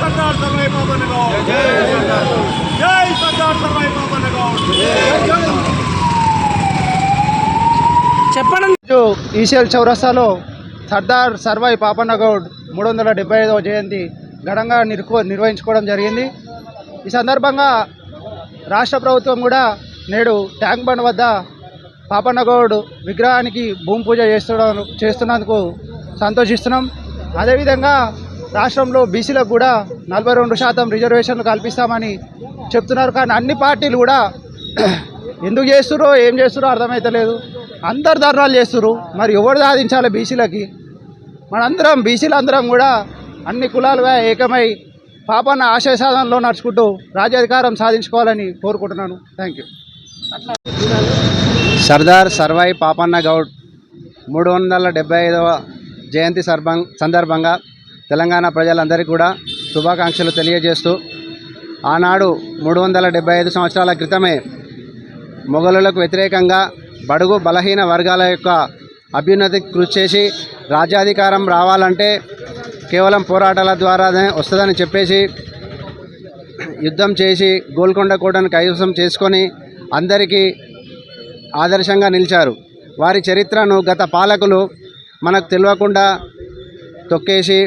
సర్దార్ సర్వై చెప్పండి. ఈసీఎల్ చౌరస్తాలో సర్దార్ సర్వాయి పాపన్న గౌడ్ మూడు వందల డెబ్బై ఐదవ జయంతి ఘనంగా నిర్కో నిర్వహించుకోవడం జరిగింది. ఈ సందర్భంగా రాష్ట్ర ప్రభుత్వం కూడా నేడు ట్యాంక్ బండ్ వద్ద పాపన్నగౌడ్ విగ్రహానికి భూమి పూజ చేస్తున్న చేస్తున్నందుకు సంతోషిస్తున్నాం. అదేవిధంగా రాష్ట్రంలో బీసీలకు కూడా నలభై రెండు శాతం రిజర్వేషన్లు కల్పిస్తామని చెప్తున్నారు. కానీ అన్ని పార్టీలు కూడా ఎందుకు చేస్తురో ఏం చేస్తురో అర్థమైతలేదు. అందరు ధర్నాలు చేస్తురు మరి ఎవరు సాధించాలి బీసీలకి? మనందరం బీసీలు అందరం కూడా అన్ని కులాలుగా ఏకమై పాపన్న ఆశయ సాధనలో నడుచుకుంటూ రాజ్యాధికారం సాధించుకోవాలని కోరుకుంటున్నాను. థ్యాంక్ యూ సర్దార్ సర్వాయి పాపన్న గౌడ్ మూడు వందల డెబ్బై ఐదవ జయంతి సర్భం సందర్భంగా తెలంగాణ ప్రజలందరికీ కూడా శుభాకాంక్షలు తెలియజేస్తూ ఆనాడు మూడు వందల డెబ్బై ఐదు సంవత్సరాల క్రితమే మొఘలులకు వ్యతిరేకంగా బడుగు బలహీన వర్గాల యొక్క అభ్యున్నతికి కృషి చేసి రాజ్యాధికారం రావాలంటే కేవలం పోరాటాల ద్వారానే వస్తుందని చెప్పేసి యుద్ధం చేసి గోల్కొండ కోటను కైవసం చేసుకొని అందరికీ ఆదర్శంగా నిలిచారు. వారి చరిత్రను గత పాలకులు మనకు తెలియకుండా తొక్కేసి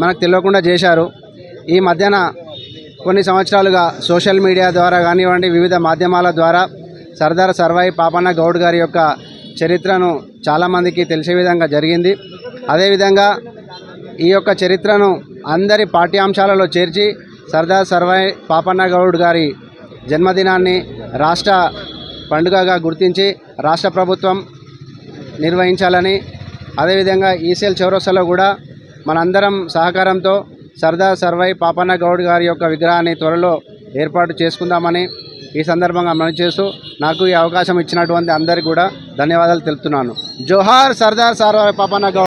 మనకు తెలియకుండా చేశారు. ఈ మధ్యన కొన్ని సంవత్సరాలుగా సోషల్ మీడియా ద్వారా కానివ్వండి వివిధ మాధ్యమాల ద్వారా సర్దార్ సర్వాయి పాపన్న గౌడ్ గారి యొక్క చరిత్రను చాలామందికి తెలిసే విధంగా జరిగింది. అదేవిధంగా ఈ యొక్క చరిత్రను అందరి పాఠ్యాంశాలలో చేర్చి సర్దార్ సర్వాయి పాపన్న గౌడ్ గారి జన్మదినాన్ని రాష్ట్ర పండుగగా గుర్తించి రాష్ట్ర ప్రభుత్వం నిర్వహించాలని అదేవిధంగా ఈసెల్ చౌరస్తాలో కూడా మనందరం సహకారంతో సర్దార్ సర్వై పాపన్న గౌడ్ గారి యొక్క విగ్రహాన్ని త్వరలో ఏర్పాటు చేసుకుందామని ఈ సందర్భంగా మనం చేస్తూ నాకు ఈ అవకాశం ఇచ్చినటువంటి అందరికీ కూడా ధన్యవాదాలు తెలుపుతున్నాను. జోహార్ సర్దార్ సర్వై పాపన్న గౌడ్